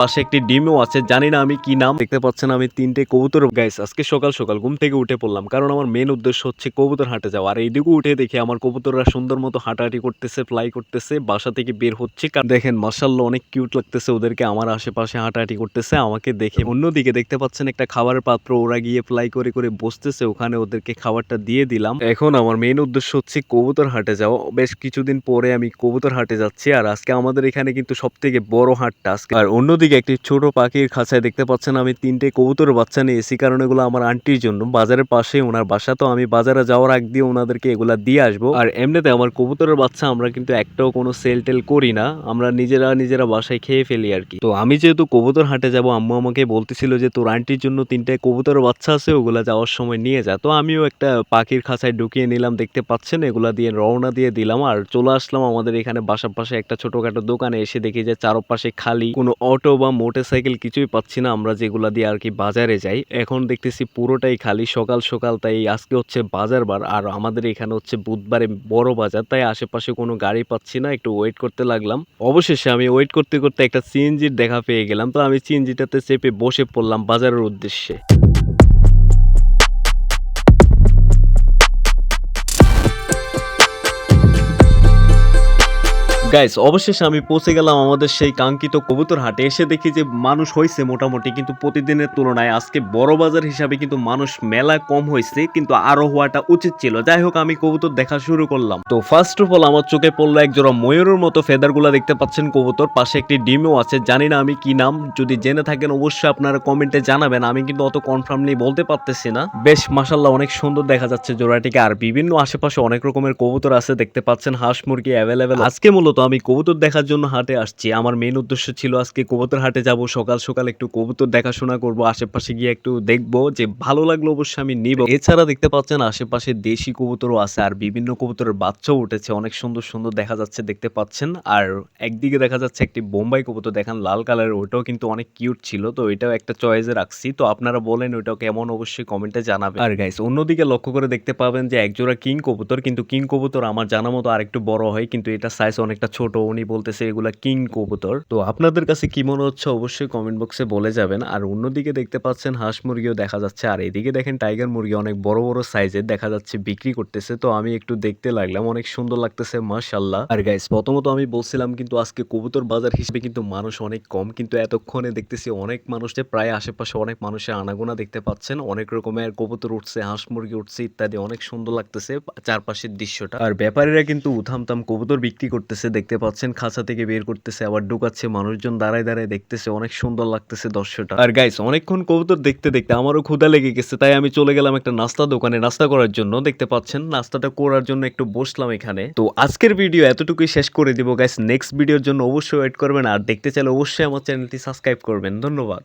পাশে একটি ডিমও আছে, জানি না আমি কি নাম। দেখতে পাচ্ছেন আমি তিনটে কবুতর। গাইস আজকে সকাল সকাল ঘুম থেকে উঠে পড়লাম, কারণ আমার মেন উদ্দেশ্য হচ্ছে কবুতর হাঁটে যাওয়া। আর এইদিকে উঠে দেখি আমার কবুতররা সুন্দর মতো হাঁটাহাঁটি করতেছে ফ্লাই করতেছে, বাসা থেকে বের হচ্ছে। দেখেন মার্শাল্লাহ অনেক কিউট লাগতেছে ওদেরকে, আমার আশেপাশে হাঁটাহাঁটি করতেছে, আমাকে দেখে। অন্যদিকে দেখতে পাচ্ছেন একটা খাবারের পাত্র, ওরা গিয়ে ফ্লাই করে করে বসতেছে, ওখানে ওদেরকে খাবারটা দিয়ে দিলাম। এখন আমার মেন উদ্দেশ্য হচ্ছে কবুতর হাটে যাওয়া। বেশ কিছুদিন পরে আমি কবুতর হাটে যাচ্ছি, আর আজকে আমাদের এখানে কিন্তু সব থেকে বড় হাটটা আজকে। আর অন্যদিকে একটি ছোট পাখির খাঁচায় দেখতে পাচ্ছেন আমি তিনটে কবুতর বাচ্চা নিয়েছি কারণ এগুলো আমার আন্টির জন্য। বাজারের পাশে ওনার বাসা। তো আমি বাজারে যাওয়ার আগ দিয়ে ওনাদেরকে এগুলা দিয়ে আসব। আর এমনিতে আমার কবুতরের বাচ্চা আমরা কিন্তু একটাও কোনো সেল টেল করি না। আমরা নিজেরা নিজেরা বাসায় খেয়ে ফেলি আর কি। তো আমি যেহেতু কবুতর হাটে যাব, আম্মু আমাকে বলতেছিল যে, তোর আন্টির জন্য তিনটে কবুতরের বাচ্চা আছে, ওগুলা যাওয়ার সময় নিয়ে যা। তো আমিও একটা পাখির খাঁচায় ঢুকিয়ে নিলাম। দেখতে পাচ্ছেন, এগুলা দিয়ে রওনা দিয়ে দিলাম। আর চলে আসলাম আমাদের এখানে বাসার পাশে একটা ছোটখাটো দোকানে। এসে দেখি যে, চারপাশে খালি কোনো অটো বা মোটরসাইকেল কিছুই পাচ্ছি না, আমরা যেগুলো দিয়ে আর কি বাজারে যাই। এখন দেখতেছি পুরোটাই খালি, সকাল সকাল তাই আজকে হচ্ছে বাজার বার, আর আমাদের এখানে হচ্ছে বুধবারে বড় বাজার, তাই আশেপাশে কোনো গাড়ি পাচ্ছি না, একটু ওয়েট করতে লাগলাম। অবশেষে আমি ওয়েট করতে করতে একটা সিএনজির দেখা পেয়ে গেলাম, তো আমি সিএনজিটাতে চেপে বসে পড়লাম বাজারের উদ্দেশ্যে। গাইস অবশেষে আমি পৌঁছে গেলাম আমাদের সেই কাঙ্ক্ষিত কবুতর হাটে এসে দেখি যে মানুষ হয়েছে মোটামুটি কিন্তু প্রতিদিনের তুলনায় আজকে বড় বাজার হিসাবে কিন্তু মানুষ মেলা কম হয়েছে কিন্তু আরও হওয়াটা উচিত ছিল। যাই হোক, আমি কবুতর দেখা শুরু করলাম। তো ফার্স্ট অফ অল আমার চোখে পড়ল এক জোড়া ময়ূরের মতো ফেদারগুলা দেখতে পাচ্ছেন কবুতর। পাশে একটি ডিমও আছে, জানি না আমি কি নাম। যদি জেনে থাকেন, অবশ্যই আপনারা কমেন্টে জানাবেন। আমি কিন্তু অত কনফার্মলি বলতে পারতেছি না। বেশ মাসাল্লাহ অনেক সুন্দর দেখা যাচ্ছে জোড়াটিকে। আর বিভিন্ন আশেপাশে অনেক রকমের কবুতর আছে, দেখতে পাচ্ছেন হাঁস মুরগি অ্যাভেলেবেল আজকে মূলত আমি কবুতর দেখার জন্য হাটে আসছি। আমার মেন উদ্দেশ্য ছিল আজকে কবুতর হাটে যাব, সকাল সকাল একটু কবুতর দেখাশোনা করব, আশেপাশে গিয়ে একটু দেখব যে ভালো লাগল অবশ্যই আমি নিব। এছাড়া দেখতে পাচ্ছেন আশেপাশে দেশি কবুতরও আছে আর বিভিন্ন কবুতরের বাচ্চাও উঠেছে, অনেক সুন্দর সুন্দর দেখা যাচ্ছে দেখতে পাচ্ছেন। আর একদিকে দেখা যাচ্ছে একটি বোম্বাই কবুতর, দেখান লাল কালারের, ওটাও কিন্তু অনেক কিউট ছিল, তো এটাও একটা চয়েসে রাখছি। তো আপনারা বলেন ওটাও কেমন, অবশ্যই কমেন্টে জানাবেন। আর গাইস অন্যদিকে লক্ষ্য করে দেখতে পাবেন যে একজোড়া কিং কবুতর, কিন্তু কিং কবুতর আমার জানা মতো আরেকটু বড় হয়, কিন্তু এটা সাইজ অনেকটা ছোট, উনি বলতেছে এগুলা কিং কবুতর। তো আপনাদের কাছে কি মনে হচ্ছে অবশ্যই কমেন্ট বক্সে বলে যাবেন। আর অন্যদিকে দেখতে পাচ্ছেন হাঁস মুরগিও দেখা যাচ্ছে। আর এদিকে দেখেন টাইগার মুরগি অনেক বড় বড় সাইজের দেখা যাচ্ছে বিক্রি করতেছে। তো আমি একটু দেখতে লাগলাম, অনেক সুন্দর লাগতেছে মাশাল্লাহ আর গাইস প্রথমত আমি বলছিলাম কিন্তু আজকে কবুতর বাজার হিসেবে কিন্তু মানুষ অনেক কম। কিন্তু এতক্ষণে দেখতেছি অনেক মানুষের প্রায় আশেপাশে অনেক মানুষের আনাগোনা দেখতে পাচ্ছেন। অনেক রকমের কবুতর উঠছে, হাঁস মুরগি উঠছে, ইত্যাদি। অনেক সুন্দর লাগতেছে চারপাশের দৃশ্যটা। আর ব্যাপারীরা কিন্তু উথামতাম কবুতর বিক্রি করতেছে দেখতে পাচ্ছেন, খাঁচা থেকে বের করতেছে, আবার ঢুকাচ্ছে, মানুষজন দাঁড়ায় দাঁড়ায় দেখতেছে, অনেক সুন্দর লাগতেছে দর্শকটা আর গাইস অনেকক্ষণ কবুতর দেখতে দেখতে আমারও ক্ষুদা লেগে গেছে, তাই আমি চলে গেলাম একটা নাস্তা দোকানে, নাস্তা করার জন্য, দেখতে পাচ্ছেন, নাস্তাটা করার জন্য একটু বসলাম এখানে। তো আজকের ভিডিও এতটুকুই শেষ করে দিব গাইস নেক্সট ভিডিওর জন্য অবশ্যই ওয়েট করবেন, আর দেখতে চাইলে অবশ্যই আমার চ্যানেলটি সাবস্ক্রাইব করবেন, ধন্যবাদ।